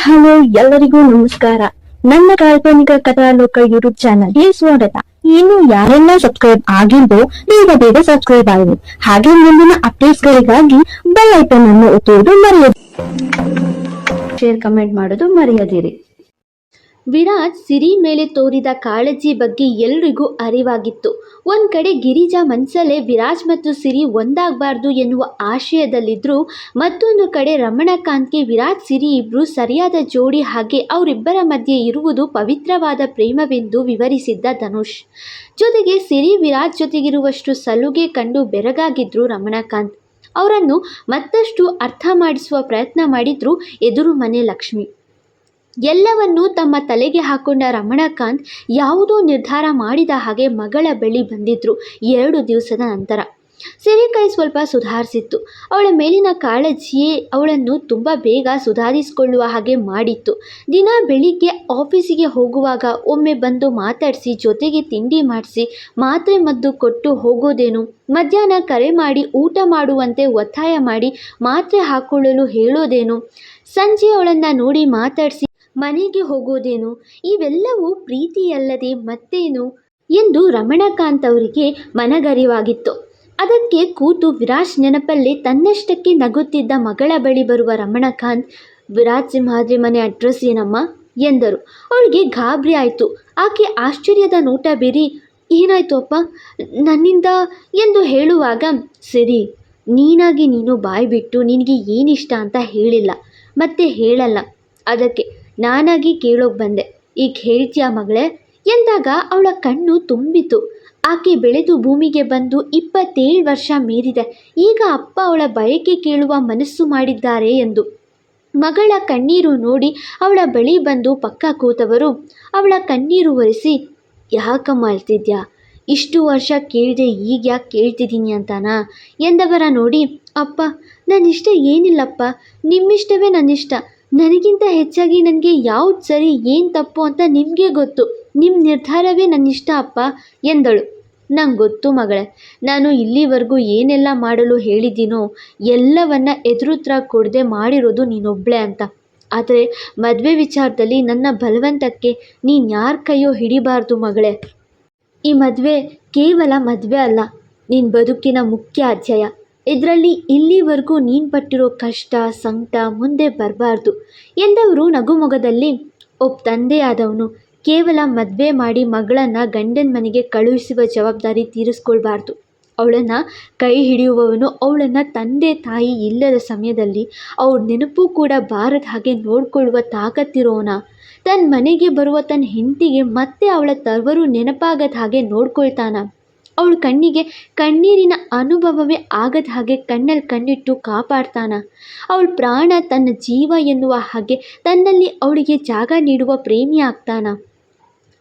Hello, ಎಲ್ಲರಿಗೂ ನಮಸ್ಕಾರ. ನನ್ನ ಕಾಲ್ಪನಿಕ ಕಥಾಲೋಕ ಯೂಟ್ಯೂಬ್ ಚಾನಲ್ಗೆ ಸ್ವಾಗತ. ಇನ್ನು ಯಾರೆಲ್ಲ ಸಬ್ಸ್ಕ್ರೈಬ್ ಆಗಿದ್ದೋ ಬೇಗ ಬೇಗ ಸಬ್ಸ್ಕ್ರೈಬ್ ಆಗಿ ಹಾಗೆ ಮುಂದಿನ ಅಪ್ಡೇಟ್ಸ್ ಗಳಿಗಾಗಿ ಬೆಲ್ ಐಕನ್ ಅನ್ನು ಒತ್ತುವುದು ಮರೆಯದು. ಶೇರ್ ಕಮೆಂಟ್ ಮಾಡೋದು ಮರೆಯದಿರಿ. ವಿರಾಜ್ ಸಿರಿ ಮೇಲೆ ತೋರಿದ ಕಾಳಜಿ ಬಗ್ಗೆ ಎಲ್ರಿಗೂ ಅರಿವಾಗಿತ್ತು. ಒಂದು ಕಡೆ ಗಿರಿಜಾ ಮನ್ಸಲ್ಲೇ ವಿರಾಜ್ ಮತ್ತು ಸಿರಿ ಒಂದಾಗಬಾರ್ದು ಎನ್ನುವ ಆಶಯದಲ್ಲಿದ್ದರು ಮತ್ತೊಂದು ಕಡೆ ರಮಣಕಾಂತ್ಗೆ ವಿರಾಜ್, ಸಿರಿ ಇಬ್ಬರು ಸರಿಯಾದ ಜೋಡಿ ಹಾಗೆ ಅವರಿಬ್ಬರ ಮಧ್ಯೆ ಇರುವುದು ಪವಿತ್ರವಾದ ಪ್ರೇಮವೆಂದು ವಿವರಿಸಿದ್ದ ಧನುಷ್. ಜೊತೆಗೆ ಸಿರಿ ವಿರಾಜ್ ಜೊತೆಗಿರುವಷ್ಟು ಸಲುಗೆ ಕಂಡು ಬೆರಗಾಗಿದ್ರು ರಮಣಕಾಂತ್. ಅವರನ್ನು ಮತ್ತಷ್ಟು ಅರ್ಥ ಮಾಡಿಸುವ ಪ್ರಯತ್ನ ಮಾಡಿದ್ರು ಎದುರು ಮನೆ ಲಕ್ಷ್ಮಿ. ಎಲ್ಲವನ್ನೂ ತಮ್ಮ ತಲೆಗೆ ಹಾಕೊಂಡ ರಮಣಕಾಂತ್ ಯಾವುದೋ ನಿರ್ಧಾರ ಮಾಡಿದ ಹಾಗೆ ಮಗಳ ಬಳಿ ಬಂದಿದ್ರು ಎರಡು ದಿವಸದ ನಂತರ. ಸಿರಿ ಕೈ ಸ್ವಲ್ಪ ಸುಧಾರಿಸಿತ್ತು. ಅವಳ ಮೇಲಿನ ಕಾಳಜಿಯೇ ಅವಳನ್ನು ತುಂಬ ಬೇಗ ಸುಧಾರಿಸಿಕೊಳ್ಳುವ ಹಾಗೆ ಮಾಡಿತ್ತು. ದಿನ ಬೆಳಿಗ್ಗೆ ಆಫೀಸಿಗೆ ಹೋಗುವಾಗ ಒಮ್ಮೆ ಬಂದು ಮಾತಾಡಿಸಿ, ಜೊತೆಗೆ ತಿಂಡಿ ಮಾಡಿಸಿ, ಮಾತ್ರೆ ಮದ್ದು ಕೊಟ್ಟು ಹೋಗೋದೇನು? ಮಧ್ಯಾಹ್ನ ಕರೆ ಮಾಡಿ, ಊಟ ಮಾಡುವಂತೆ ಒತ್ತಾಯ ಮಾಡಿ ಮಾತ್ರೆ ಹಾಕ್ಕೊಳ್ಳಲು ಹೇಳೋದೇನು? ಸಂಜೆ ಅವಳನ್ನು ನೋಡಿ ಮಾತಾಡಿಸಿ ಮನೆಗೆ ಹೋಗೋದೇನು? ಇವೆಲ್ಲವೂ ಪ್ರೀತಿಯಲ್ಲದೆ ಮತ್ತೇನು? ಎಂದು ರಮಣಕಾಂತ್ ಅವರಿಗೆ ಮನಗರಿವಾಗಿತ್ತು. ಅದಕ್ಕೆ ಕೂತು ವಿರಾಜ್ ನೆನಪಲ್ಲಿ ತನ್ನಷ್ಟಕ್ಕೆ ನಗುತ್ತಿದ್ದ ಮಗಳ ಬಳಿ ಬರುವ ರಮಣಕಾಂತ್, ವಿರಾಜ್ ಸಿಂಹಾದ್ರಿ ಮನೆ ಅಡ್ರೆಸ್ ಏನಮ್ಮ? ಎಂದರು. ಅವಳಿಗೆ ಗಾಬರಿ ಆಯಿತು. ಆಕೆ ಆಶ್ಚರ್ಯದ ನೋಟ ಬೀರಿ, ಏನಾಯ್ತು ಅಪ್ಪ? ನನ್ನಿಂದ? ಎಂದು ಹೇಳುವಾಗ, ಸರಿ, ನೀನಾಗಿ ನೀನು ಬಾಯಿ ಬಿಟ್ಟು ನಿನಗೆ ಏನಿಷ್ಟ ಅಂತ ಹೇಳಿಲ್ಲ. ಮತ್ತೆ ಹೇಳಲ್ಲ. ಅದಕ್ಕೆ ನಾನಾಗಿ ಕೇಳೋಕೆ ಬಂದೆ. ಈಗ ಹೇಳ್ತೀಯಾ ಮಗಳೇ? ಎಂದಾಗ ಅವಳ ಕಣ್ಣು ತುಂಬಿತು ಆಕೆ ಬೆಳೆದು ಭೂಮಿಗೆ ಬಂದು ಇಪ್ಪತ್ತೇಳು ವರ್ಷ ಮೀರಿದೆ. ಈಗ ಅಪ್ಪ ಅವಳ ಬಯಕೆ ಕೇಳುವ ಮನಸ್ಸು ಮಾಡಿದ್ದಾರೆ ಎಂದು. ಮಗಳ ಕಣ್ಣೀರು ನೋಡಿ ಅವಳ ಬಳಿ ಬಂದು ಪಕ್ಕ ಕೂತವರು, ಅವಳ ಕಣ್ಣೀರು ಒರೆಸಿ, ಯಾಕಮ್ಮ ಅಳ್ತಿದ್ಯಾ? ಇಷ್ಟು ವರ್ಷ ಕೇಳಿದೆ, ಈಗ ಯಾಕೆ ಕೇಳ್ತಿದ್ದೀನಿ ಅಂತಾನಾ? ಎಂದವರ ನೋಡಿ, ಅಪ್ಪ, ನನ್ನಿಷ್ಟ ಏನಿಲ್ಲಪ್ಪ. ನಿಮ್ಮಿಷ್ಟವೇ ನನ್ನಿಷ್ಟ. ನನಗಿಂತ ಹೆಚ್ಚಾಗಿ ನನಗೆ ಯಾವ್ದು ಸರಿ ಏನು ತಪ್ಪು ಅಂತ ನಿಮಗೆ ಗೊತ್ತು. ನಿಮ್ಮ ನಿರ್ಧಾರವೇ ನನ್ನ ಇಷ್ಟ ಅಪ್ಪ ಎಂದಳು. ನಂಗೆ ಗೊತ್ತು ಮಗಳೇ, ನಾನು ಇಲ್ಲಿವರೆಗೂ ಏನೆಲ್ಲ ಮಾಡಲು ಹೇಳಿದ್ದೀನೋ ಎಲ್ಲವನ್ನ ಎದುರುತ್ರ ಕೊಡದೆ ಮಾಡಿರೋದು ನೀನೊಬ್ಬಳೇ ಅಂತ. ಆದರೆ ಮದುವೆ ವಿಚಾರದಲ್ಲಿ ನನ್ನ ಬಲವಂತಕ್ಕೆ ನೀನು ಯಾರ ಕೈಯೋ ಹಿಡಿಬಾರ್ದು ಮಗಳೇ. ಈ ಮದುವೆ ಕೇವಲ ಮದುವೆ ಅಲ್ಲ ನಿನ್ನ ಬದುಕಿನ ಮುಖ್ಯ ಅಧ್ಯಾಯ. ಇದರಲ್ಲಿ ಇಲ್ಲಿವರೆಗೂ ನೀನು ಪಟ್ಟಿರೋ ಕಷ್ಟ, ಸಂಕಟ ಮುಂದೆ ಬರಬಾರ್ದು ಎಂದವರು ನಗುಮೊಗದಲ್ಲಿ. ಒಬ್ಬ ತಂದೆಯಾದವನು ಕೇವಲ ಮದುವೆ ಮಾಡಿ ಮಗಳನ್ನು ಗಂಡನ ಮನೆಗೆ ಕಳುಹಿಸುವ ಜವಾಬ್ದಾರಿ ತೀರಿಸ್ಕೊಳ್ಬಾರ್ದು. ಅವಳನ್ನು ಕೈ ಹಿಡಿಯುವವನು ಅವಳನ್ನು ತಂದೆ ತಾಯಿ ಇಲ್ಲದ ಸಮಯದಲ್ಲಿ ಅವಳ ನೆನಪು ಕೂಡ ಬಾರದ ಹಾಗೆ ನೋಡಿಕೊಳ್ಳುವ ತಾಕತ್ತಿರೋನ. ತನ್ನ ಮನೆಗೆ ಬರುವ ತನ್ನ ಹೆಂಡತಿಗೆ ಮತ್ತೆ ಅವಳ ತರ್ವರು ನೆನಪಾಗದ ಹಾಗೆ ನೋಡ್ಕೊಳ್ತಾನ. ಅವಳ ಕಣ್ಣಿಗೆ ಕಣ್ಣೀರಿನ ಅನುಭವವೇ ಆಗದ ಹಾಗೆ ಕಣ್ಣಲ್ಲಿ ಕಣ್ಣಿಟ್ಟು ಕಾಪಾಡ್ತಾನ. ಅವಳ ಪ್ರಾಣ ತನ್ನ ಜೀವ ಎನ್ನುವ ಹಾಗೆ ತನ್ನಲ್ಲಿ ಅವಳಿಗೆ ಜಾಗ ನೀಡುವ ಪ್ರೇಮಿ ಆಗ್ತಾನ.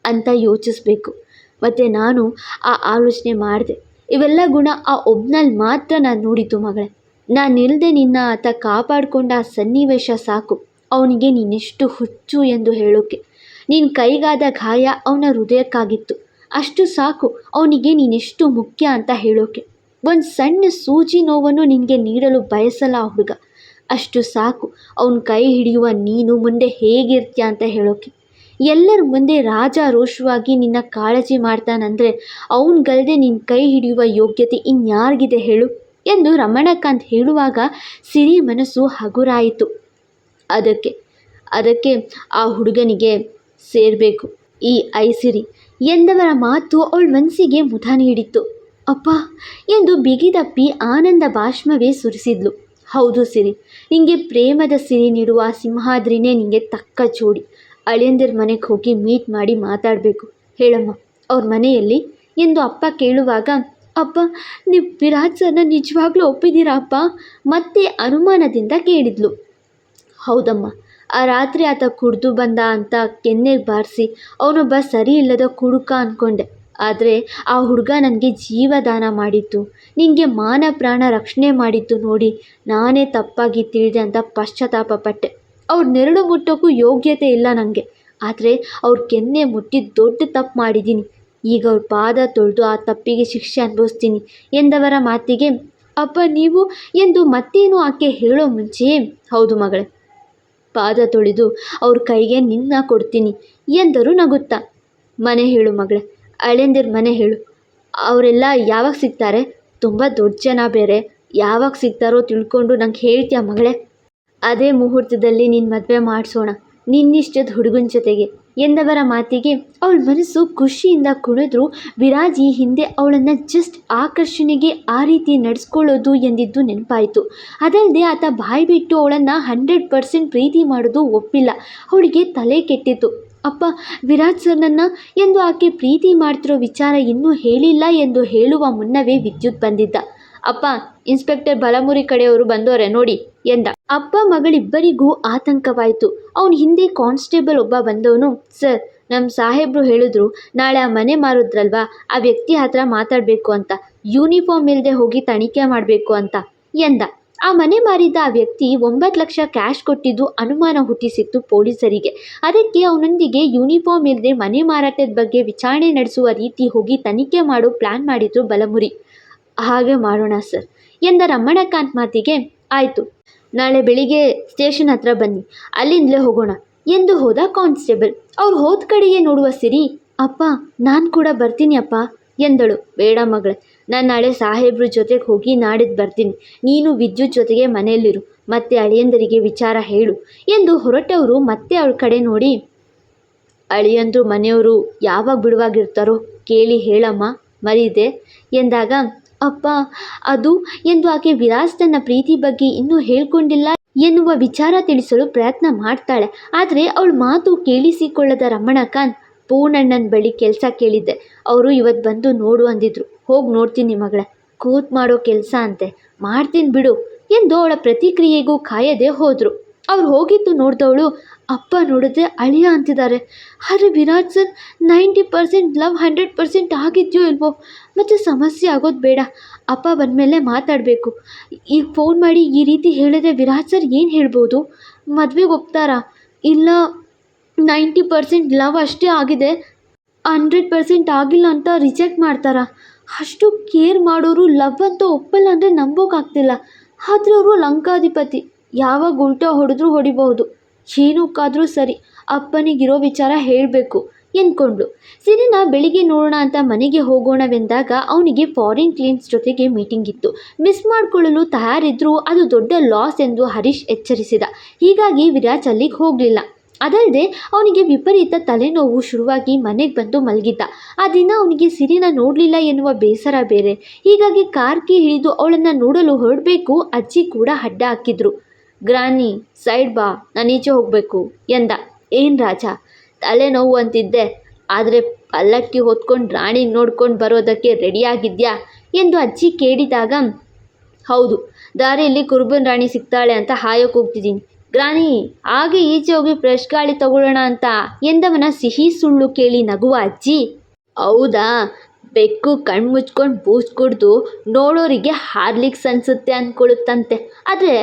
ಅಂತ ಯೋಚಿಸ್ಬೇಕು. ಮತ್ತು ನಾನು ಆ ಆಲೋಚನೆ ಮಾಡಿದೆ. ಇವೆಲ್ಲ ಗುಣ ಆ ಒಬ್ನಲ್ಲಿ ಮಾತ್ರ ನಾನು ನೋಡಿದ್ದು ಮಗಳೇ. ನಾನಿಲ್ಲದೆ ನಿನ್ನ ಆತ ಕಾಪಾಡಿಕೊಂಡ ಆ ಸನ್ನಿವೇಶ ಸಾಕು. ಅವನಿಗೆ ನೀನೆಷ್ಟು ಹುಚ್ಚು ಎಂದು ಹೇಳೋಕೆ. ನಿನ್ನ ಕೈಗಾದ ಗಾಯ ಅವನ ಹೃದಯಕ್ಕಾಗಿತ್ತು. ಅಷ್ಟು ಸಾಕು. ಅವನಿಗೆ ನೀನೆಷ್ಟು ಮುಖ್ಯ ಅಂತ ಹೇಳೋಕೆ. ಒಂದು ಸಣ್ಣ ಸೂಜಿ ನೋವನ್ನು ನಿನಗೆ ನೀಡಲು ಬಯಸಲ್ಲ ಹುಡುಗ. ಅಷ್ಟು ಸಾಕು. ಅವನ ಕೈ ಹಿಡಿಯುವ ನೀನು ಮುಂದೆ ಹೇಗಿರ್ತೀಯ ಅಂತ ಹೇಳೋಕೆ. ಎಲ್ಲರ ಮುಂದೆ ರಾಜ ರೋಷವಾಗಿ ನಿನ್ನ ಕಾಳಜಿ ಮಾಡ್ತಾನಂದರೆ ಅವನಿಗಲ್ಲದೆ ನಿನ್ನ ಕೈ ಹಿಡಿಯುವ ಯೋಗ್ಯತೆ ಇನ್ಯಾರಿಗಿದೆ ಹೇಳು ಎಂದು ರಮಣಕಾಂತ್ ಹೇಳುವಾಗ ಸಿರಿ ಮನಸ್ಸು ಹಗುರಾಯಿತು. ಅದಕ್ಕೆ ಅದಕ್ಕೆ ಆ ಹುಡುಗನಿಗೆ ಸೇರಬೇಕು. ಈ ಐಸಿರಿ ಎಂದವರ ಮಾತು ಅವಳ ಮನಸ್ಸಿಗೆ ಮುದ ನೀಡಿತ್ತು. ಅಪ್ಪ, ಎಂದು ಬಿಗಿದಪ್ಪಿ ಆನಂದ ಭಾಷ್ಮವೇ ಸುರಿಸಿದ್ಲು. ಹೌದು ಸಿರಿ, ನಿಂಗೆ ಪ್ರೇಮದ ಸಿರಿ ನೀಡುವ ಸಿಂಹಾದ್ರಿನೇ ನಿಂಗೆ ತಕ್ಕ ಜೋಡಿ. ಅಳಿಯಂದಿರ ಮನೆಗೆ ಹೋಗಿ ಮೀಟ್ ಮಾಡಿ ಮಾತಾಡಬೇಕು. ಹೇಳಮ್ಮ, ಅವ್ರ ಮನೆಯಲ್ಲಿ? ಎಂದು ಅಪ್ಪ ಕೇಳುವಾಗ, ಅಪ್ಪ, ನೀವು ವಿರಾಜ್ ಸರ್ನ ನಿಜವಾಗ್ಲೂ ಒಪ್ಪಿದ್ದೀರಾ ಅಪ್ಪ? ಮತ್ತೆ ಅನುಮಾನದಿಂದ ಕೇಳಿದ್ಲು. ಹೌದಮ್ಮ ಆ ರಾತ್ರಿ ಆತ ಕುಡಿದು ಬಂದ ಅಂತ ಕೆನ್ನೆಗೆ ಬಾರಿಸಿ, ಅವನೊಬ್ಬ ಸರಿ ಇಲ್ಲದ ಕುಡುಕ ಅಂದ್ಕೊಂಡೆ ಆದರೆ ಆ ಹುಡುಗ ನನಗೆ ಜೀವದಾನ ಮಾಡಿತ್ತು. ನಿನಗೆ ಮಾನ ಪ್ರಾಣ ರಕ್ಷಣೆ ಮಾಡಿದ್ದು ನೋಡಿ, ನಾನೇ ತಪ್ಪಾಗಿ ತಿಳಿದೆ ಅಂತ ಪಶ್ಚಾತ್ತಾಪ ಪಟ್ಟೆ. ಅವ್ರ ನೆರಳು ಮುಟ್ಟೋಕ್ಕೂ ಯೋಗ್ಯತೆ ಇಲ್ಲ ನನಗೆ ಆದರೆ ಅವ್ರ ಕೆನ್ನೆ ಮುಟ್ಟಿ ದೊಡ್ಡ ತಪ್ಪು ಮಾಡಿದ್ದೀನಿ ಈಗ ಅವ್ರ ಪಾದ ತೊಳೆದು ಆ ತಪ್ಪಿಗೆ ಶಿಕ್ಷೆ ಅನುಭವಿಸ್ತೀನಿ ಎಂದವರ ಮಾತಿಗೆ, ಅಪ್ಪ ನೀವು? ಎಂದು ಮತ್ತೇನು ಆಕೆ ಹೇಳೋ ಮುಂಚೆಯೇ, ಹೌದು ಮಗಳೇ ಪಾದ ತೊಳೆದು ಅವ್ರ ಕೈಗೆ ನಿನ್ನ ಕೊಡ್ತೀನಿ ಎಂದರು ನಗುತ್ತಾ. ಮನೆ ಹೇಳು ಮಗಳೇ ಅಳೆಂದಿರ್ ಮನೆ ಹೇಳು. ಅವರೆಲ್ಲ ಯಾವಾಗ ಸಿಗ್ತಾರೆ? ತುಂಬ ದೊಡ್ಡ ಜನ ಬೇರೆ. ಯಾವಾಗ ಸಿಗ್ತಾರೋ ತಿಳ್ಕೊಂಡು ನಂಗೆ ಹೇಳ್ತೀಯ ಮಗಳೇ? ಅದೇ ಮುಹೂರ್ತದಲ್ಲಿ ನಿನ್ನ ಮದುವೆ ಮಾಡಿಸೋಣ. ನಿನ್ನಿಷ್ಟದ ಹುಡುಗನ ಜೊತೆಗೆ. ಎಂದವರ ಮಾತಿಗೆ ಅವಳ ಮನಸ್ಸು ಖುಷಿಯಿಂದ ಕುಣಿದ್ರು. ವಿರಾಜ್ ಹಿಂದೆ ಅವಳನ್ನು ಜಸ್ಟ್ ಆಕರ್ಷಣೆಗೆ ಆ ರೀತಿ ನಡೆಸ್ಕೊಳ್ಳೋದು ಎಂದಿದ್ದು ನೆನಪಾಯಿತು. ಅದಲ್ಲದೆ ಆತ ಬಾಯಿ ಬಿಟ್ಟು ಅವಳನ್ನು ಹಂಡ್ರೆಡ್ ಪರ್ಸೆಂಟ್ ಪ್ರೀತಿ ಮಾಡೋದು ಒಪ್ಪಿಲ್ಲ. ಅವಳಿಗೆ ತಲೆ ಕೆಟ್ಟಿತ್ತು. ಅಪ್ಪ, ವಿರಾಜ್ ಸರ್ನನ್ನು ಎಂದು ಆಕೆ ಪ್ರೀತಿ ಮಾಡ್ತಿರೋ ವಿಚಾರ ಇನ್ನೂ ಹೇಳಿಲ್ಲ ಎಂದು ಹೇಳುವ ಮುನ್ನವೇ ವಿದ್ಯುತ್ ಬಂದಿದ್ದ. ಅಪ್ಪ, ಇನ್ಸ್ಪೆಕ್ಟರ್ ಬಲಮುರಿ ಕಡೆಯವರು ಬಂದೋರೆ ನೋಡಿ ಎಂದ. ಅಪ್ಪ ಮಗಳಿಬ್ಬರಿಗೂ ಆತಂಕವಾಯಿತು. ಅವನ ಹಿಂದೆ ಕಾನ್ಸ್ಟೇಬಲ್ ಒಬ್ಬ ಬಂದವನು, ಸರ್ ನಮ್ಮ ಸಾಹೇಬರು ಹೇಳಿದ್ರು ನಾಳೆ ಆ ಮನೆ ಮಾರಿದ್ರಲ್ವಾ? ಆ ವ್ಯಕ್ತಿ ಹತ್ರ ಮಾತಾಡಬೇಕು ಅಂತ. ಯೂನಿಫಾರ್ಮ್ ಇಲ್ಲದೆ ಹೋಗಿ ತನಿಖೆ ಮಾಡಬೇಕು ಅಂತ ಎಂದ. ಆ ಮನೆ ಮಾರಿದ ಆ ವ್ಯಕ್ತಿ ಒಂಬತ್ತು ಲಕ್ಷ ಕ್ಯಾಶ್ ಕೊಟ್ಟಿದ್ದು ಅನುಮಾನ ಹುಟ್ಟಿಸಿತ್ತು ಪೊಲೀಸರಿಗೆ. ಅದಕ್ಕೆ ಅವನೊಂದಿಗೆ ಯೂನಿಫಾರ್ಮ್ ಇಲ್ಲದೆ ಮನೆ ಮಾರಾಟದ ಬಗ್ಗೆ ವಿಚಾರಣೆ ನಡೆಸುವ ರೀತಿ ಹೋಗಿ ತನಿಖೆ ಮಾಡೋ ಪ್ಲ್ಯಾನ್ ಮಾಡಿದ್ರು ಬಲಮುರಿ. ಹಾಗೆ ಮಾಡೋಣ, ಸರ್. ಎಂದ ರಮಣಕಾಂತ್ ಮಾತಿಗೆ, ಆಯಿತು. ನಾಳೆ ಬೆಳಿಗ್ಗೆ ಸ್ಟೇಷನ್ ಹತ್ರ ಬನ್ನಿ. ಅಲ್ಲಿಂದಲೇ ಹೋಗೋಣ. ಎಂದು ಹೋದ ಕಾನ್ಸ್ಟೇಬಲ್. ಅವ್ರು ಹೋದ ಕಡೆಗೆ ನೋಡುವ ಸಿರಿ? ಅಪ್ಪ, ನಾನು ಕೂಡ ಬರ್ತೀನಿ, ಅಪ್ಪ, ಎಂದಳು. ಬೇಡ ಮಗಳ. ನಾನು ನಾಳೆ ಸಾಹೇಬ್ರ ಜೊತೆಗೆ ಹೋಗಿ ನಾಡಿದ್ದು ಬರ್ತೀನಿ. ನೀನು ವಿದ್ಯುತ್ ಜೊತೆಗೆ ಮನೆಯಲ್ಲಿರು. ಮತ್ತೆ ಅಳಿಯಂದರಿಗೆ ವಿಚಾರ ಹೇಳು, ಎಂದು ಹೊರಟವರು ಮತ್ತೆ ಅವಳ ಕಡೆ ನೋಡಿ, ಅಳಿಯಂದ್ರು ಮನೆಯವರು ಯಾವಾಗ ಬಿಡುವಾಗಿರ್ತಾರೋ ಕೇಳಿ ಹೇಳಮ್ಮ, ಮರೀದೆ, ಎಂದಾಗ ಅಪ್ಪ, ಅದು ಎಂದು ಆಕೆ ವಿರಾಜ್ ತನ್ನ ಪ್ರೀತಿ ಬಗ್ಗೆ ಇನ್ನೂ ಹೇಳ್ಕೊಂಡಿಲ್ಲ ಎನ್ನುವ ವಿಚಾರ ತಿಳಿಸಲು ಪ್ರಯತ್ನ ಮಾಡ್ತಾಳೆ. ಆದರೆ ಅವಳ ಮಾತು ಕೇಳಿಸಿಕೊಳ್ಳದ ರಮಣಕಾಂತ್, ಪೂರ್ಣಣ್ಣನ ಬಳಿ ಕೆಲಸ ಕೇಳಿದ್ದೆ. ಅವರು ಇವತ್ತು ಬಂದು ನೋಡು ಅಂದಿದ್ರು. ಹೋಗಿ ನೋಡ್ತೀನಿ ಮಗಳೇ. ಕೂತ್ ಮಾಡೋ ಕೆಲಸ ಅಂತೆ. ಮಾಡ್ತೀನಿ ಬಿಡು ಎಂದು ಅವಳ ಪ್ರತಿಕ್ರಿಯೆಗೂ ಕಾಯದೆ ಹೋದರು. ಅವ್ರು ಹೋಗಿದ್ದು ನೋಡಿದವಳು, ಅಪ್ಪ ನೋಡಿದ್ರೆ ಅಳಿಯ ಅಂತಿದ್ದಾರೆ. ಆದರೆ Virat sir, ninety percent love hundred percent ಆಗಿದೆಯೋ ಇಲ್ವೋ? ಮತ್ತು ಸಮಸ್ಯೆ ಆಗೋದು ಬೇಡ. ಅಪ್ಪ ಬಂದಮೇಲೆ ಮಾತಾಡಬೇಕು. ಈಗ ಫೋನ್ ಮಾಡಿ ಈ ರೀತಿ ಹೇಳಿದ್ರೆ ವಿರಾಜ್ ಸರ್ ಏನು ಹೇಳ್ಬೋದು? ಮದುವೆಗೆ ಒಪ್ತಾರಾ ಇಲ್ಲ ನೈಂಟಿ ಪರ್ಸೆಂಟ್ ಲವ್ ಅಷ್ಟೇ ಆಗಿದೆ. ಹಂಡ್ರೆಡ್ ಪರ್ಸೆಂಟ್ ಆಗಿಲ್ಲ ಅಂತ ರಿಜೆಕ್ಟ್ ಮಾಡ್ತಾರಾ? ಅಷ್ಟು ಕೇರ್ ಮಾಡೋರು ಲವ್ ಅಂತ ಒಪ್ಪಲ್ಲ ಅಂದರೆ ನಂಬೋಕ್ಕಾಗ್ತಿಲ್ಲ ಆದರೆ ಅವರು ಲಂಕಾಧಿಪತಿ. ಯಾವಾಗ ಉಲ್ಟಾ ಹೊಡೆದ್ರೂ ಹೊಡಿಬಹುದು. ಏನಕ್ಕಾದರೂ ಸರಿ. ಅಪ್ಪನಿಗಿರೋ ವಿಚಾರ ಹೇಳಬೇಕು. ಎಂದ್ಕೊಂಡ್ಳು. ಸಿರಿನ ಬೆಳಿಗ್ಗೆ ನೋಡೋಣ ಅಂತ ಮನೆಗೆ ಹೋಗೋಣವೆಂದಾಗ ಅವನಿಗೆ ಫಾರಿನ್ ಕ್ಲೀನ್ಸ್ ಜೊತೆಗೆ ಮೀಟಿಂಗ್ ಇತ್ತು. ಮಿಸ್ ಮಾಡಿಕೊಳ್ಳಲು ತಯಾರಿದ್ರೂ, ಅದು ದೊಡ್ಡ ಲಾಸ್ ಎಂದು ಹರೀಶ್ ಎಚ್ಚರಿಸಿದ. ಹೀಗಾಗಿ ವಿರಾಜ್ ಅಲ್ಲಿಗೆ ಹೋಗಲಿಲ್ಲ. ಅದಲ್ಲದೆ ಅವನಿಗೆ ವಿಪರೀತ ತಲೆನೋವು ಶುರುವಾಗಿ ಮನೆಗೆ ಬಂದು ಮಲಗಿದ್ದ. ಆ ದಿನ ಅವನಿಗೆ ಸಿರಿನ ನೋಡಲಿಲ್ಲ ಎನ್ನುವ ಬೇಸರ ಬೇರೆ. ಹೀಗಾಗಿ ಕಾರ್ಕಿ ಹಿಡಿದು ಅವಳನ್ನು ನೋಡಲು ಹೊರಡಬೇಕು, ಅಜ್ಜಿ ಕೂಡ ಅಡ್ಡ ಹಾಕಿದ್ರು. ಗ್ರಾನಿ, ಸೈಡ್ ಬಾ ನಾನೀಚೆ ಹೋಗಬೇಕು, ಎಂದ. ಏನು ರಾಜ? ತಲೆನೋವು ಅಂತಿದ್ದೆ. ಆದರೆ ಪಲ್ಲಕ್ಕಿ ಹೊತ್ಕೊಂಡು ರಾಣಿ ನೋಡ್ಕೊಂಡು ಬರೋದಕ್ಕೆ ರೆಡಿಯಾಗಿದ್ಯಾ ಎಂದು ಅಜ್ಜಿ ಕೇಳಿದಾಗ, ಹೌದು, ದಾರಿಯಲ್ಲಿ ಕುರುಬನ್ ರಾಣಿ ಸಿಗ್ತಾಳೆ ಅಂತ ಹಾಯಕ್ಕೆ ಹೋಗ್ತಿದ್ದೀನಿ. ರಾಣಿ, ಹಾಗೆ ಈಚೆ ಹೋಗಿ ಫ್ರೆಶ್ ಗಾಳಿ ತಗೊಳ್ಳೋಣ ಅಂತ ಎಂದವನ ಸಿಹಿ ಸುಳ್ಳು ಕೇಳಿ ನಗುವ ಅಜ್ಜಿ, ಹೌದಾ, ಬೆಕ್ಕು ಕಣ್ಣು ಮುಚ್ಕೊಂಡು ಬೂಸ್ಟ್ ಕುಡ್ದು ನೋಡೋರಿಗೆ ಹಾರ್ಲಿಕ್ಸ್ ಅನಿಸುತ್ತೆ ಅಂದ್ಕೊಳ್ಳುತ್ತಂತೆ ಆದರೆ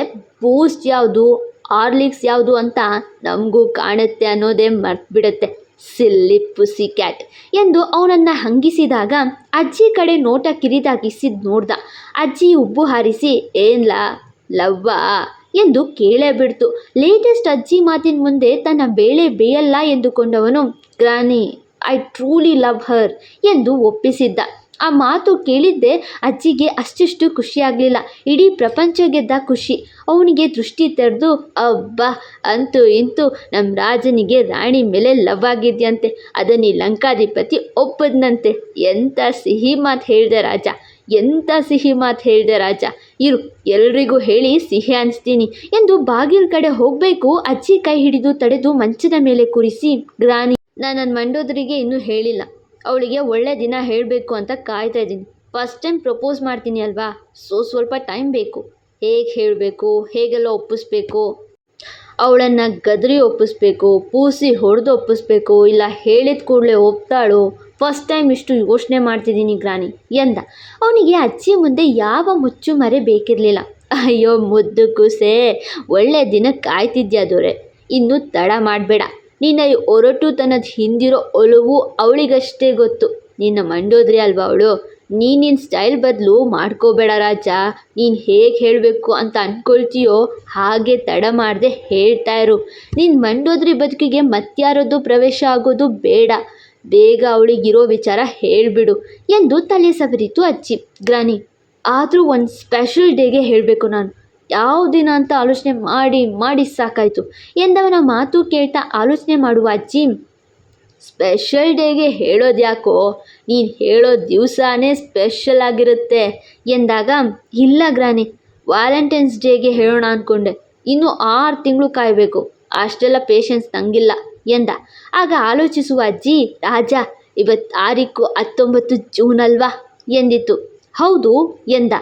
ಬೂಸ್ಟ್ ಯಾವುದು? ಹಾರ್ಲಿಕ್ಸ್ ಯಾವುದು ಅಂತ ನಮಗೂ ಕಾಣುತ್ತೆ ಅನ್ನೋದೇ ಮರ್ತ್ಬಿಡುತ್ತೆ. ಸಿಲ್ಲಿ ಪುಸಿ ಕ್ಯಾಟ್ ಎಂದು ಅವನನ್ನು ಹಂಗಿಸಿದಾಗ ಅಜ್ಜಿ ಕಡೆ ನೋಟ ಕಿರಿದಾಗಿಸಿದ್ ನೋಡ್ದ. ಅಜ್ಜಿ ಉಬ್ಬು ಹಾರಿಸಿ, ಏನ್ಲಾ, ಲವ್ವಾ? ಎಂದು ಕೇಳೇ ಬಿಡ್ತು. ಲೇಟೆಸ್ಟ್ ಅಜ್ಜಿ ಮಾತಿನ ಮುಂದೆ ತನ್ನ ಬೇಳೆ ಬೇಯಲ್ಲ ಎಂದುಕೊಂಡವನು, granny I truly love her ಎಂದು ಒಪ್ಪಿಸಿದ್ದ. ಆ ಮಾತು ಕೇಳಿದ್ದೆ ಅಜ್ಜಿಗೆ ಅಷ್ಟಿಷ್ಟು ಖುಷಿಯಾಗಲಿಲ್ಲ. ಇಡೀ ಪ್ರಪಂಚ ಗೆದ್ದ ಖುಷಿ. ಅವನಿಗೆ ದೃಷ್ಟಿ ತೆರೆದು, ಅಬ್ಬಾ, ಅಂತೂ ಇಂತೂ ನಮ್ಮ ರಾಜನಿಗೆ ರಾಣಿ ಮೇಲೆ ಲವ್ ಆಗಿದೆಯಂತೆ. ಅದನ್ನು ಈ ಲಂಕಾಧಿಪತಿ ಒಪ್ಪದ್ನಂತೆ. ಎಂಥ ಸಿಹಿ ಮಾತು ಹೇಳಿದೆ ರಾಜ. ಎಂಥ ಸಿಹಿ ಮಾತು ಹೇಳಿದೆ ರಾಜ. ಇರು, ಎಲ್ರಿಗೂ ಹೇಳಿ ಸಿಹಿ ಅನಿಸ್ತೀನಿ ಎಂದು ಬಾಗಿಲ ಕಡೆ ಹೋಗಬೇಕು, ಅಜ್ಜಿ ಕೈ ಹಿಡಿದು ತಡೆದು ಮಂಚದ ಮೇಲೆ ಕೂರಿಸಿ, ಗ್ರಾನಿ ನಾನು ನನ್ನ ಮಂಡೋದರಿಗೆ ಇನ್ನೂ ಹೇಳಿಲ್ಲ. ಅವಳಿಗೆ ಒಳ್ಳೆ ದಿನ ಹೇಳಬೇಕು ಅಂತ ಕಾಯ್ತಾ ಇದ್ದೀನಿ. ಫಸ್ಟ್ ಟೈಮ್ ಪ್ರಪೋಸ್ ಮಾಡ್ತೀನಿ ಅಲ್ವಾ? ಸೊ ಸ್ವಲ್ಪ ಟೈಮ್ ಬೇಕು. ಹೇಗೆ ಹೇಳಬೇಕು? ಹೇಗೆಲ್ಲ ಒಪ್ಪಿಸ್ಬೇಕು? ಅವಳನ್ನು ಗದರಿ ಒಪ್ಪಿಸ್ಬೇಕು, ಪೂಸಿ ಹೊಡೆದು ಒಪ್ಪಿಸ್ಬೇಕು, ಇಲ್ಲ ಹೇಳಿದ ಕೂಡಲೇ ಒಪ್ತಾಳು? ಫಸ್ಟ್ ಟೈಮ್ ಇಷ್ಟು ಯೋಚನೆ ಮಾಡ್ತಿದ್ದೀನಿ ಗ್ರಾನಿ ಎಂದ? ಅವನಿಗೆ ಅಜ್ಜಿ ಮುಂದೆ ಯಾವ ಮುಚ್ಚು ಮರೆ ಬೇಕಿರಲಿಲ್ಲ. ಅಯ್ಯೋ, ಮುದ್ದು ಕುಸೆ, ಒಳ್ಳೆ ದಿನ ಕಾಯ್ತಿದ್ಯಾ ದೊರೆ? ಇನ್ನು ತಡ ಮಾಡಬೇಡ. ನಿನ್ನ ಈ ಒರಟುತನದ ಹಿಂದಿರೋ ಒಲವು ಅವಳಿಗಷ್ಟೇ ಗೊತ್ತು. ನಿನ್ನ ಮಂಡೋದ್ರಿ ಅಲ್ವಾ ಅವಳು? ನೀನು ನಿನ್ನ ಸ್ಟೈಲ್ ಬದಲು ಮಾಡ್ಕೋಬೇಡ ರಾಜ. ನೀನು ಹೇಗೆ ಹೇಳಬೇಕು ಅಂತ ಅಂದ್ಕೊಳ್ತೀಯೋ ಹಾಗೆ ತಡ ಮಾಡದೆ ಹೇಳ್ತಾ ಇರು. ನಿನ್ನ ಮಂಡೋದ್ರಿ ಬದುಕಿಗೆ ಮತ್ಯಾರದ್ದು ಪ್ರವೇಶ ಆಗೋದು ಬೇಡ. ಬೇಗ ಅವಳಿಗಿರೋ ವಿಚಾರ ಹೇಳಿಬಿಡು ಎಂದು ತಲೆ ಸವರಿತು ಅಜ್ಜಿ. ಗ್ರಾನಿ, ಆದರೂ ಒಂದು ಸ್ಪೆಷಲ್ ಡೇಗೆ ಹೇಳಬೇಕು ನಾನು. ಯಾವ ದಿನ ಅಂತ ಆಲೋಚನೆ ಮಾಡಿ ಮಾಡಿ ಸಾಕಾಯಿತು. ಎಂದವನ ಮಾತು ಕೇಳ್ತಾ ಆಲೋಚನೆ ಮಾಡುವ ಅಜ್ಜಿ ಸ್ಪೆಷಲ್ ಡೇಗೆ ಹೇಳೋದು ಯಾಕೋ? ನೀನು ಹೇಳೋ ದಿವಸನೇ ಸ್ಪೆಷಲ್ ಆಗಿರುತ್ತೆ ಎಂದಾಗ, ಇಲ್ಲ ಗ್ರಾನಿ ವ್ಯಾಲೆಂಟೈನ್ಸ್ ಡೇಗೆ ಹೇಳೋಣ ಅಂದ್ಕೊಂಡೆ ಇನ್ನೂ ಆರು ತಿಂಗಳು ಕಾಯಬೇಕು. ಅಷ್ಟೆಲ್ಲ ಪೇಷನ್ಸ್ ನಂಗಿಲ್ಲ ಎಂದ. ಆಗ ಆಲೋಚಿಸುವ ಅಜ್ಜಿ ರಾಜ ಇವತ್ತು ತಾರೀಕು ಹತ್ತೊಂಬತ್ತು ಜೂನ್ ಅಲ್ವಾ ಎಂದಿತು ಹೌದು ಎಂದ.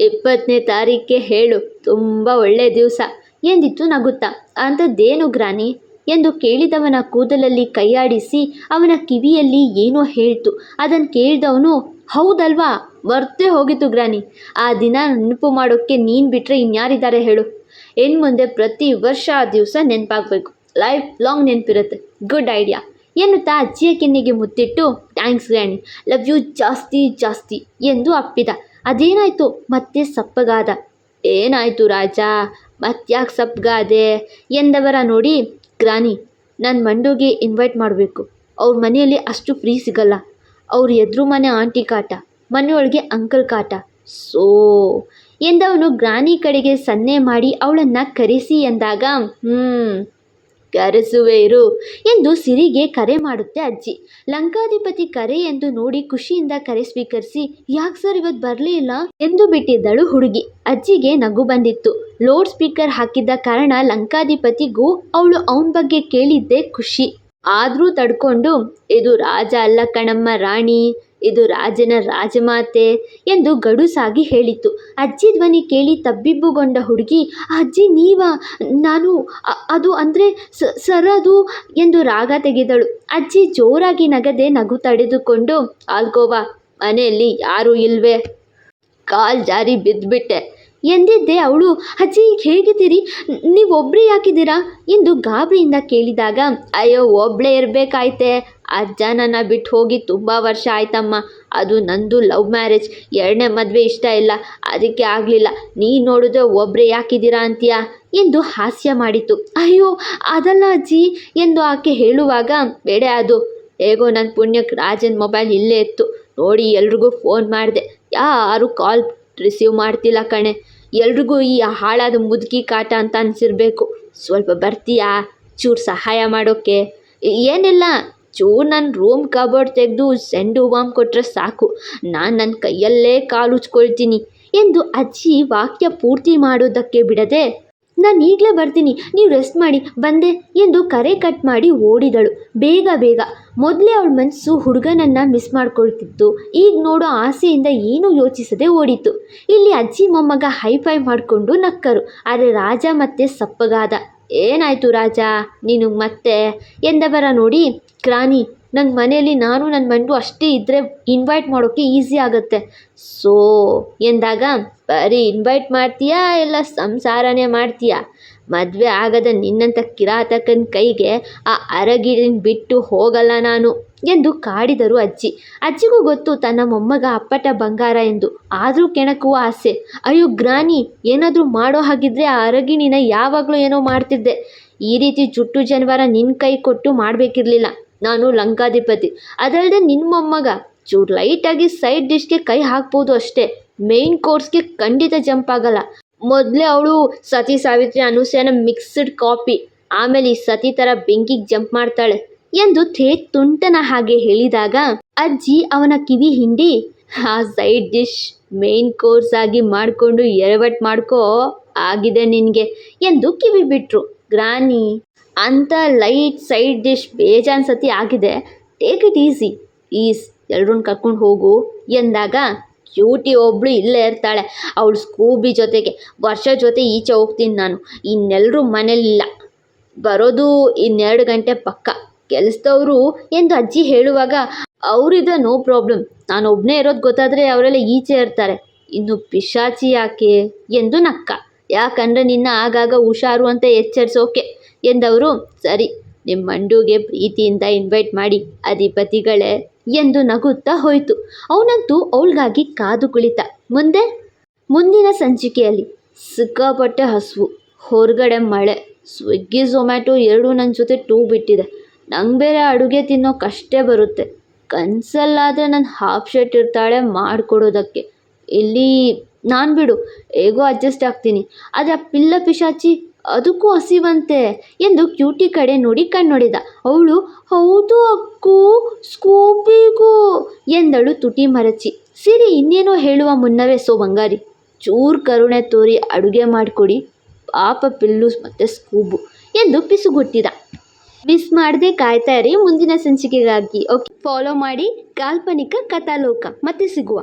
ಇಪ್ಪತ್ತನೇ ತಾರೀಕೆ ಹೇಳು. ತುಂಬ ಒಳ್ಳೆಯ ದಿವಸ. ಎಂದಿತ್ತು ನಗುತ್ತಾ? ಅಂಥದ್ದೇನು ಗ್ರಾನಿ? ಎಂದು ಕೇಳಿದವನ ಕೂದಲಲ್ಲಿ ಕೈಯಾಡಿಸಿ ಅವನ ಕಿವಿಯಲ್ಲಿ ಏನೋ ಹೇಳ್ತು. ಅದನ್ನು ಕೇಳಿದವನು, ಹೌದಲ್ವಾ? ಮರ್ತೇ ಹೋಗಿತ್ತು ಗ್ರಾನಿ. ಆ ದಿನ ನೆನಪು ಮಾಡೋಕ್ಕೆ ನೀನು ಬಿಟ್ಟರೆ ಇನ್ಯಾರಿದ್ದಾರೆ ಹೇಳು. ಇನ್ನು ಮುಂದೆ ಪ್ರತಿ ವರ್ಷ ಆ ದಿವಸ ನೆನಪಾಗಬೇಕು. Life long ನೆನಪಿರುತ್ತೆ. Good idea. ಎನ್ನುತ್ತಾ ಅಜ್ಜಿಯ ಕೆನ್ನೆಗೆ ಮುತ್ತಿಟ್ಟು, ಥ್ಯಾಂಕ್ಸ್ ಗ್ರಾನಿ. ಲವ್ ಯು ಜಾಸ್ತಿ ಜಾಸ್ತಿ. ಎಂದು ಅಪ್ಪಿದ. ಅದೇನಾಯ್ತು? ಮತ್ತೆ ಸಪ್ಪಗಾದ. ಏನಾಯ್ತು ರಾಜ? ಮತ್ಯಾಕೆ ಸಪ್ಪಗಾದೆ? ಎಂದವರ ನೋಡಿ ಗ್ರಾನಿ ನನ್ನ ಮಂಡುಗೆ ಇನ್ವೈಟ್ ಮಾಡಬೇಕು. ಅವ್ರ ಮನೆಯಲ್ಲಿ ಅಷ್ಟು ಫ್ರೀ ಸಿಗಲ್ಲ. ಅವ್ರ ಎದುರು ಮನೆ ಆಂಟಿ ಕಾಟ, ಮನೆಯೊಳಗೆ ಅಂಕಲ್ ಕಾಟ. ಸೋ, ಎಂದವನು ಗ್ರಾನಿ ಕಡೆಗೆ ಸನ್ನೆ ಮಾಡಿ ಅವಳನ್ನು ಕರೆಸಿ ಎಂದಾಗ ಹ್ಞೂ ಕರೆಸುವೆ ಇರು ಎಂದು ಸಿರಿಗೆ ಕರೆ ಮಾಡುತ್ತೆ ಅಜ್ಜಿ. ಲಂಕಾಧಿಪತಿ ಕರೆ ಎಂದು ನೋಡಿ ಖುಷಿಯಿಂದ ಕರೆ ಸ್ವೀಕರಿಸಿ, ಯಾಕೆ ಸರ್ ಇವತ್ತು ಬರಲಿಲ್ಲ ಎಂದು ಬಿಟ್ಟಿದ್ದಳು ಹುಡುಗಿ. ಅಜ್ಜಿಗೆ ನಗು ಬಂದಿತ್ತು. ಲೋಡ್ ಸ್ಪೀಕರ್ ಹಾಕಿದ್ದ ಕಾರಣ ಲಂಕಾಧಿಪತಿಗೂ ಅವಳು ಅವನ ಬಗ್ಗೆ ಕೇಳಿದ್ದೆ ಖುಷಿ. ಆದರೂ ತಡ್ಕೊಂಡು, ಇದು ರಾಜ ಅಲ್ಲ ಕಣಮ್ಮ, ರಾಣಿ. ಇದು ರಾಜನ ರಾಜಮಾತೆ ಎಂದು ಗಡುಸಾಗಿ ಹೇಳಿತು. ಅಜ್ಜಿ ಧ್ವನಿ ಕೇಳಿ ತಬ್ಬಿಬ್ಬುಗೊಂಡ ಹುಡುಗಿ, ಅಜ್ಜಿ, ನೀವಾ? ನಾನು ಅದು ಅಂದರೆ ಸರದು? ಎಂದು ರಾಗ ತೆಗೆದಳು. ಅಜ್ಜಿ ಜೋರಾಗಿ ನಗದೆ ನಗು ತಡೆದುಕೊಂಡು ಆಲ್ಕೋವಾ ಮನೆಯಲ್ಲಿ ಯಾರೂ ಇಲ್ವೇ? ಕಾಲು ಜಾರಿ ಬಿದ್ದುಬಿಟ್ಟೆ ಎಂದಿದ್ದೆ ಅವಳು, ಅಜ್ಜಿ ಈಗ ಹೇಗಿದ್ದೀರಿ? ನೀವು ಒಬ್ಬರೇ ಯಾಕಿದ್ದೀರಾ? ಎಂದು ಗಾಬರಿಯಿಂದ ಕೇಳಿದಾಗ, ಅಯ್ಯೋ ಒಬ್ಬಳೇ ಇರಬೇಕಾಯ್ತೆ. ಅಜ್ಜ ನನ್ನ ಬಿಟ್ಟು ಹೋಗಿ ತುಂಬ ವರ್ಷ ಆಯ್ತಮ್ಮ. ಅದು ನಂದು ಲವ್ ಮ್ಯಾರೇಜ್. ಎರಡನೇ ಮದುವೆ ಇಷ್ಟ ಇಲ್ಲ. ಅದಕ್ಕೆ ಆಗಲಿಲ್ಲ. ನೀ ನೋಡಿದ್ರೆ ಒಬ್ಬರೇ ಯಾಕಿದ್ದೀರಾ ಅಂತೀಯಾ? ಎಂದು ಹಾಸ್ಯ ಮಾಡಿತು. ಅಯ್ಯೋ, ಅದಲ್ಲ ಅಜ್ಜಿ, ಎಂದು ಆಕೆ ಹೇಳುವಾಗ, ಬೇಡ ಅದು. ಹೇಗೋ ನನ್ನ ಪುಣ್ಯಕ್ಕೆ ರಾಜನ ಮೊಬೈಲ್ ಇಲ್ಲೇ ಇತ್ತು. ನೋಡಿ ಎಲ್ರಿಗೂ ಫೋನ್ ಮಾಡಿದೆ. ಯಾರು ಕಾಲ್ ರಿಸೀವ್ ಮಾಡ್ತಿಲ್ಲ ಕಣೆ. ಎಲ್ರಿಗೂ ಈ ಹಾಳಾದ ಮುದುಕಿ ಕಾಟ ಅಂತ ಅನಿಸಿರ್ಬೇಕು. ಸ್ವಲ್ಪ ಬರ್ತೀಯಾ? ಚೂರು ಸಹಾಯ ಮಾಡೋಕ್ಕೆ ಏನಿಲ್ಲ, ಚೂರು ನನ್ನ ರೂಮ್ ಕಬೋರ್ಡ್ ತೆಗೆದು ಸೆಂಡು ಬಾಂಬ್ ಕೊಟ್ಟರೆ ಸಾಕು. ನಾನು ನನ್ನ ಕೈಯಲ್ಲೇ ಕಾಲು ಉಚ್ಕೊಳ್ತೀನಿ. ಎಂದು ಅಜ್ಜಿ ವಾಕ್ಯ ಪೂರ್ತಿ ಮಾಡೋದಕ್ಕೆ ಬಿಡದೆ ನಾನು ಈಗಲೇ ಬರ್ತೀನಿ, ನೀವು ರೆಸ್ಟ್ ಮಾಡಿ, ಬಂದೆ ಎಂದು ಕರೆ ಕಟ್ ಮಾಡಿ ಓಡಿದಳು. ಬೇಗ ಬೇಗ. ಮೊದಲೇ ಅವಳ ಮನಸ್ಸು ಹುಡುಗನನ್ನು ಮಿಸ್ ಮಾಡ್ಕೊಳ್ತಿತ್ತು. ಈಗ ನೋಡೋ ಆಸೆಯಿಂದ ಏನೂ ಯೋಚಿಸದೆ ಓಡಿತು ಇಲ್ಲಿ ಅಜ್ಜಿ, ಮೊಮ್ಮಗ ಹೈಫೈ ಮಾಡಿಕೊಂಡು ನಕ್ಕರು. ಆದರೆ ರಾಜ ಮತ್ತೆ ಸಪ್ಪಗಾದ. ಏನಾಯಿತು ರಾಜ ನಿನಗೆ ಮತ್ತೆ? ಎಂದವರ ನೋಡಿ ಕ್ರಾನಿ ನನ್ನ ಮನೆಯಲ್ಲಿ ನಾನು ನನ್ನ ಮಂಡು ಅಷ್ಟೇ ಇದ್ದರೆ ಇನ್ವೈಟ್ ಮಾಡೋಕ್ಕೆ ಈಸಿ ಆಗುತ್ತೆ. ಸೋ ಎಂದಾಗ, ಬರೀ ಇನ್ವೈಟ್ ಮಾಡ್ತೀಯಾ? ಇಲ್ಲ ಸಂಸಾರನೇ ಮಾಡ್ತೀಯಾ? ಮದುವೆ ಆಗದ ನಿನ್ನಂಥ ಕಿರಾತಕನ ಕೈಗೆ ಆ ಅರಗಿರಿನ ಬಿಟ್ಟು ಹೋಗಲ್ಲ ನಾನು ಎಂದು ಕಾಡಿದರು ಅಜ್ಜಿ. ಅಜ್ಜಿಗೂ ಗೊತ್ತು ತನ್ನ ಮೊಮ್ಮಗ ಅಪ್ಪಟ ಬಂಗಾರ ಎಂದು. ಆದರೂ ಕೆಣಕುವ ಆಸೆ. ಅಯ್ಯೋ ಗ್ರಾನಿ, ಏನಾದರೂ ಮಾಡೋ ಹಾಗಿದ್ರೆ ಆ ಅರಗಿಣಿನ ಯಾವಾಗಲೂ ಏನೋ ಮಾಡ್ತಿದ್ದೆ. ಈ ರೀತಿ ಜುಟ್ಟು ಜನವಾರ ನಿನ್ನ ಕೈ ಕೊಟ್ಟು ಮಾಡಬೇಕಿರ್ಲಿಲ್ಲ. ನಾನು ಲಂಕಾಧಿಪತಿ. ಅದಲ್ಲದೆ ನಿನ್ನ ಮೊಮ್ಮಗ ಚೂರು ಲೈಟಾಗಿ ಸೈಡ್ ಡಿಶ್ಗೆ ಕೈ ಹಾಕ್ಬೋದು ಅಷ್ಟೇ. ಮೇಯ್ನ್ ಕೋರ್ಸ್ಗೆ ಖಂಡಿತ ಜಂಪ್ ಆಗಲ್ಲ ಮೊದಲೇ ಅವಳು ಸತಿ ಸಾವಿತ್ರಿ ಅನುಸೇನ ಮಿಕ್ಸ್ಡ್ ಕಾಪಿ, ಆಮೇಲೆ ಈ ಸತಿ ಥರ ಬೆಂಕಿಗೆ ಜಂಪ್ ಮಾಡ್ತಾಳೆ ಎಂದು ಥೇ ತುಂಟನ ಹಾಗೆ ಹೇಳಿದಾಗ, ಅಜ್ಜಿ ಅವನ ಕಿವಿ ಹಿಂಡಿ ಆ ಸೈಡ್ ಡಿಶ್ ಮೇನ್ ಕೋರ್ಸ್ ಆಗಿ ಮಾಡಿಕೊಂಡು ಎರವಟ್ ಮಾಡ್ಕೋ, ಆಗಿದೆ ನಿನಗೆ ಎಂದು ಕಿವಿ ಬಿಟ್ರು. ಗ್ರಾನಿ ಅಂತ ಲೈಟ್ ಸೈಡ್ ಡಿಶ್ ಬೇಜಾನ್ ಸತಿ ಆಗಿದೆ. ಟೇಕ್ ಇಟ್ ಈಸಿ ಈಸ್ ಎಲ್ರನ್ನ ಕರ್ಕೊಂಡು ಹೋಗು ಎಂದಾಗ ಕ್ಯೂಟಿ ಒಬ್ಬಳು ಇಲ್ಲೇ ಇರ್ತಾಳೆ. ಅವಳು ಸ್ಕೂಬಿ ಜೊತೆಗೆ, ವರ್ಷ ಜೊತೆ ಈಚೆ ಹೋಗ್ತೀನಿ ನಾನು. ಇನ್ನೆಲ್ಲರೂ ಮನೇಲಿಲ್ಲ. ಬರೋದು ಇನ್ನೆರಡು ಗಂಟೆ ಪಕ್ಕ. ಕೆಲಸದವರು ಎಂದು ಅಜ್ಜಿ ಹೇಳುವಾಗ, ಅವರಿದ ನೋ ಪ್ರಾಬ್ಲಮ್ ನಾನು ಒಬ್ಬನೇ ಇರೋದು ಗೊತ್ತಾದರೆ ಅವರೆಲ್ಲ ಈಚೆ ಇರ್ತಾರೆ. ಇನ್ನು ಪಿಶಾಚಿ ಯಾಕೆ? ಎಂದು ನಕ್ಕ. ಯಾಕಂದ್ರೆ ನಿನ್ನ ಆಗಾಗ ಹುಷಾರು ಅಂತ ಎಚ್ಚರಿಸೋಕೆ. ಎಂದವರು, ಸರಿ ನಿಮ್ಮ ಮಂಡುಗೆ ಪ್ರೀತಿಯಿಂದ ಇನ್ವೈಟ್ ಮಾಡಿ, ಅಧಿಪತಿಗಳೇ, ಎಂದು ನಗುತ್ತಾ ಹೋಯಿತು. ಅವನಂತೂ ಅವಳಿಗಾಗಿ ಕಾದು ಕುಳಿತ. ಮುಂದೆ? ಮುಂದಿನ ಸಂಚಿಕೆಯಲ್ಲಿ. ಸಿಕ್ಕಾಪಟ್ಟೆ ಹಸುವು, ಹೊರಗಡೆ ಮಳೆ, ಸ್ವಿಗ್ಗಿ ಝೊಮ್ಯಾಟೊ ಎರಡೂ ನನ್ನ ಜೊತೆ ಟೂ ಬಿಟ್ಟಿದೆ. ನಂಗೆ ಬೇರೆ ಅಡುಗೆ ತಿನ್ನೋಕಷ್ಟೇ ಬರುತ್ತೆ. ಕನಸಲ್ಲಾದರೆ ನನ್ನ ಹಾಫ್ ಶರ್ಟ್ ಇರ್ತಾಳೆ ಮಾಡಿಕೊಡೋದಕ್ಕೆ. ಇಲ್ಲಿ, ನಾನು ಬಿಡು, ಹೇಗೋ ಅಡ್ಜಸ್ಟ್ ಆಗ್ತೀನಿ. ಆದರೆ ಆ ಪಿಲ್ಲ ಪಿಶಾಚಿ ಅದಕ್ಕೂ ಹಸಿವಂತೆ ಎಂದು ಕ್ಯೂಟಿ ಕಡೆ ನೋಡಿ ಕಣ್ಣೊಡೆದ. ಅವಳು, ಹೌದು ಅಕ್ಕು ಸ್ಕೂಬಿಗೂ ಎಂದಳು ತುಟಿ ಮರಚಿ. ಸಿರಿ, ಇನ್ನೇನೋ ಹೇಳುವ ಮುನ್ನವೇ ಸೋ ಬಂಗಾರಿ. ಚೂರು ಕರುಣೆ ತೋರಿ ಅಡುಗೆ ಮಾಡಿಕೊಡಿ. ಪಾಪ ಪಿಲ್ಲು ಮತ್ತು ಸ್ಕೂಬು, ಎಂದು ಪಿಸುಗುಟ್ಟಿದ. ಮಿಸ್ ಮಾಡದೆ ಕಾಯ್ತಾ ಇರಿ, ಮುಂದಿನ ಸಂಚಿಕೆಗಾಗಿ. ಓಕೆ, ಫಾಲೋ ಮಾಡಿ. ಕಾಲ್ಪನಿಕ ಕಥಾಲೋಕ, ಮತ್ತೆ ಸಿಗುವ.